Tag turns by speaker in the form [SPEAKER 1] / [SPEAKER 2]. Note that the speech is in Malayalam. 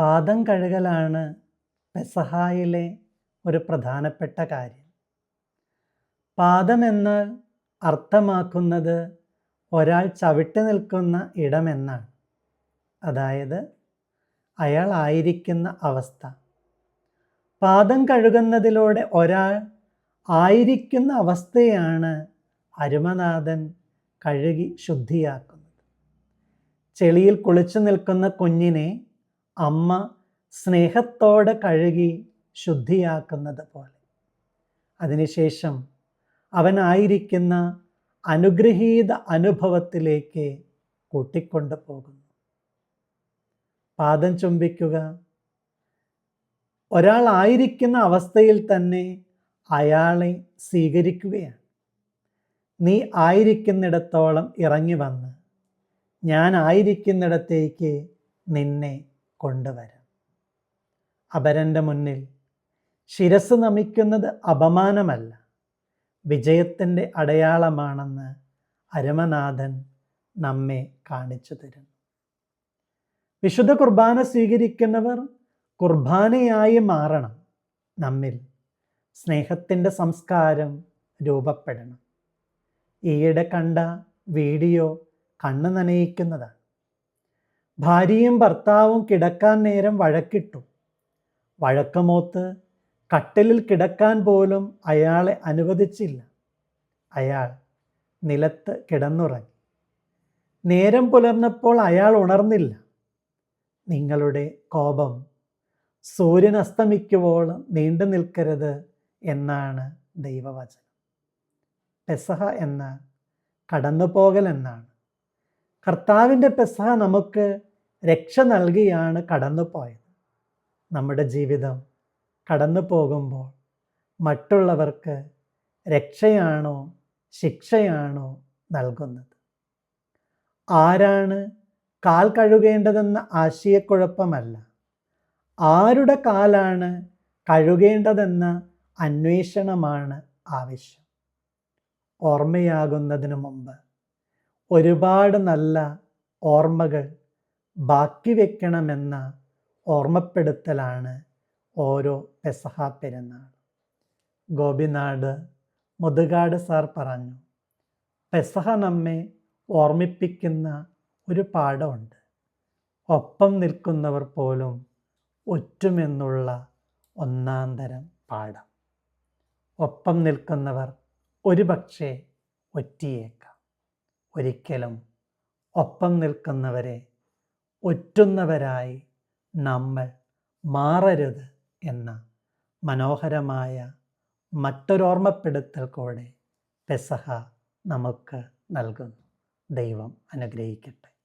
[SPEAKER 1] പാദം കഴുകലാണ് പെസഹായിലെ ഒരു പ്രധാനപ്പെട്ട കാര്യം. പാദം എന്നാൽ അർത്ഥമാക്കുന്നത് ഒരാൾ ചവിട്ടി നിൽക്കുന്ന ഇടമെന്നാണ്. അതായത് അയാൾ ആയിരിക്കുന്ന അവസ്ഥ. പാദം കഴുകുന്നതിലൂടെ ഒരാൾ ആയിരിക്കുന്ന അവസ്ഥയാണ് അരുമനാഥൻ കഴുകി ശുദ്ധിയാക്കുന്നത്. ചെളിയിൽ കുളിച്ചു നിൽക്കുന്ന കുഞ്ഞിനെ അമ്മ സ്നേഹത്തോടെ കഴുകി ശുദ്ധിയാക്കുന്നത് പോലെ. അതിനുശേഷം അവനായിരിക്കുന്ന അനുഗ്രഹീത അനുഭവത്തിലേക്ക് കൂട്ടിക്കൊണ്ടു പോകുന്നു. പാദം ചുംബിക്കുക. ഒരാളായിരിക്കുന്ന അവസ്ഥയിൽ തന്നെ അയാളെ സ്വീകരിക്കുകയാണ്. നീ ആയിരിക്കുന്നിടത്തോളം ഇറങ്ങി വന്ന് ഞാൻ ആയിരിക്കുന്നിടത്തേക്ക് നിന്നെ കൊണ്ടുവരാം. അപരന്റെ മുന്നിൽ ശിരസ് നമിക്കുന്നത് അപമാനമല്ല. വിജയത്തിന്റെ അടയാളമാണെന്ന് അരമനാഥൻ നമ്മെ കാണിച്ചു തരുന്നു വിശുദ്ധ കുർബാന സ്വീകരിക്കുന്നവർ കുർബാനയായി മാറണം. നമ്മിൽ സ്നേഹത്തിന്റെ സംസ്കാരം രൂപപ്പെടണം. ഈയിടെ കണ്ട വീഡിയോ കണ്ണ് നനയിക്കുന്നതാണ് ഭാര്യയും ഭർത്താവും കിടക്കാൻ നേരം വഴക്കിട്ടു. വഴക്കമോത്ത് കട്ടിലിൽ കിടക്കാൻ പോലും അയാളെ അനുവദിച്ചില്ല. അയാൾ നിലത്ത് കിടന്നുറങ്ങി. നേരം പുലർന്നപ്പോൾ അയാൾ ഉണർന്നില്ല. നിങ്ങളുടെ കോപം സൂര്യൻ അസ്തമിക്കുവോളം നീണ്ടു നിൽക്കരുത് എന്നാണ് ദൈവവചനം. പെസഹ എന്ന കടന്നുപോകൽ എന്നാണ്. കർത്താവിന്റെ പെസഹ നമുക്ക് രക്ഷ നൽകിയാണ് കടന്നു പോയത് നമ്മുടെ ജീവിതം കടന്നു പോകുമ്പോൾ മറ്റുള്ളവർക്ക് രക്ഷയാണോ ശിക്ഷയാണോ നൽകുന്നത്? ആരാണ് കാൽ കഴുകേണ്ടതെന്ന ആശയക്കുഴപ്പമല്ല. ആരുടെ കാലാണ് കഴുകേണ്ടതെന്ന അന്വേഷണമാണ് ആവശ്യം. ഓർമ്മയാകുന്നതിന് മുമ്പ് ഒരുപാട് നല്ല ഓർമ്മകൾ ബാക്കി വെക്കണമെന്ന ഓർമ്മപ്പെടുത്തലാണ് ഓരോ പെസഹ പെരുന്നാൾ. ഗോപിനാട് മുതുകാട് സാർ പറഞ്ഞു പെസഹ നമ്മെ ഓർമ്മിപ്പിക്കുന്ന ഒരു പാഠമുണ്ട്. ഒപ്പം നിൽക്കുന്നവർ പോലും ഒറ്റുമെന്നുള്ള ഒന്നാം തരം പാഠം. ഒപ്പം നിൽക്കുന്നവർ ഒരുപക്ഷെ ഒറ്റിയേക്കാം. ഒരിക്കലും ഒപ്പം നിൽക്കുന്നവരെ ഒറ്റുന്നവരായി നമ്മൾ മാറരുത് എന്ന മനോഹരമായ മറ്റൊരോർമ്മപ്പെടുത്തൽ കൂടെ പെസഹ നമുക്ക് നൽകുന്നു. ദൈവം അനുഗ്രഹിക്കട്ടെ.